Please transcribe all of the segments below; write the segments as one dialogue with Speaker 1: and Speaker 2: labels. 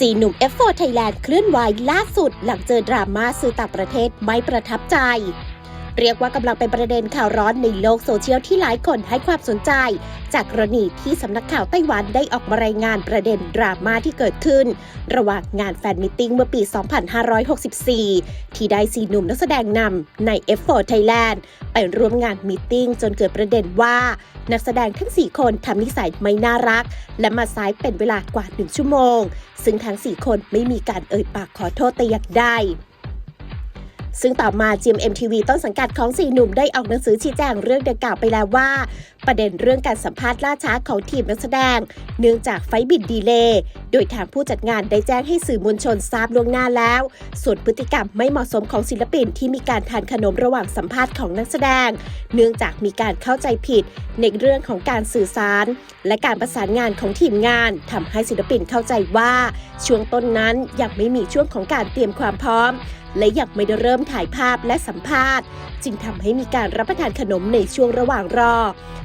Speaker 1: 4 หนุ่ม F4 Thailand เคลื่อนไหวล่าสุด หลังเจอดราม่าสื่อต่างประเทศไม่ประทับใจ เรียกว่ากำลังเป็นประเด็นข่าวร้อนในโลกโซเชียลที่หลายคนให้ความสนใจ จากกรณีที่สำนักข่าวไต้หวันได้ออกมารายงานประเด็นดราม่าที่เกิดขึ้น ระหว่างงานแฟนมิทติ้งเมื่อปี 2564 ที่ได้สีหนุ่มนักแสดงนำใน F4 Thailand ไปร่วมงานมิทติ้งจนเกิดประเด็นว่า นักแสดงทั้ง 4 คนทำนิสัยไม่น่ารัก และมาซ้ายเป็นเวลากว่า 1 ชั่วโมง ซึ่งทั้ง 4 คนไม่มีการเอ่ยปากขอโทษแต่อย่างใด ซึ่งต่อมา GMMTV ต้นสังกัดของสี่หนุ่มได้ออกหนังสือชี้แจงเรื่องดังกล่าวไปแล้วว่า ประเด็นเรื่องการสัมภาษณ์ล่าช้าของทีมนักแสดง เนื่องจากไฟบินดีเลย์โดยทางผู้จัดงานได้แจ้งให้สื่อมวลชนทราบล่วงหน้าแล้ว ส่วนพฤติกรรมไม่เหมาะสมของศิลปินที่มีการทานขนมระหว่างสัมภาษณ์ของนักแสดง เนื่องจากมีการเข้าใจผิดในเรื่องของการสื่อสาร และการประสานงานของทีมงานทำให้ศิลปินเข้าใจว่า ช่วงต้นนั้นยังไม่มีช่วงของการเตรียมความพร้อม และยังไม่ได้เริ่มถ่ายภาพและสัมภาษณ์ จึงทำให้มีการรับประทานขนมในช่วงระหว่างรอ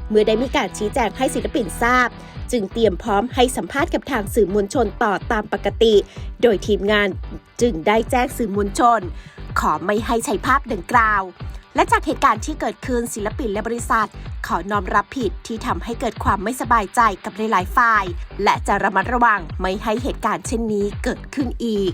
Speaker 1: เมื่อได้มีการชี้แจงให้ศิลปินทราบ จึงเตรียมพร้อมให้สัมภาษณ์กับทางสื่อมวลชนต่อตามปกติ โดยทีมงานจึงได้แจ้งสื่อมวลชน ขอไม่ให้ใช้ภาพดังกล่าวและจากเหตุการณ์ที่เกิดขึ้นศิลปินและบริษัท ขอน้อมรับผิดที่ทำให้เกิดความไม่สบายใจกับหลายๆฝ่าย และจะระมัดระวังไม่ให้เหตุการณ์เช่นนี้เกิดขึ้นอีก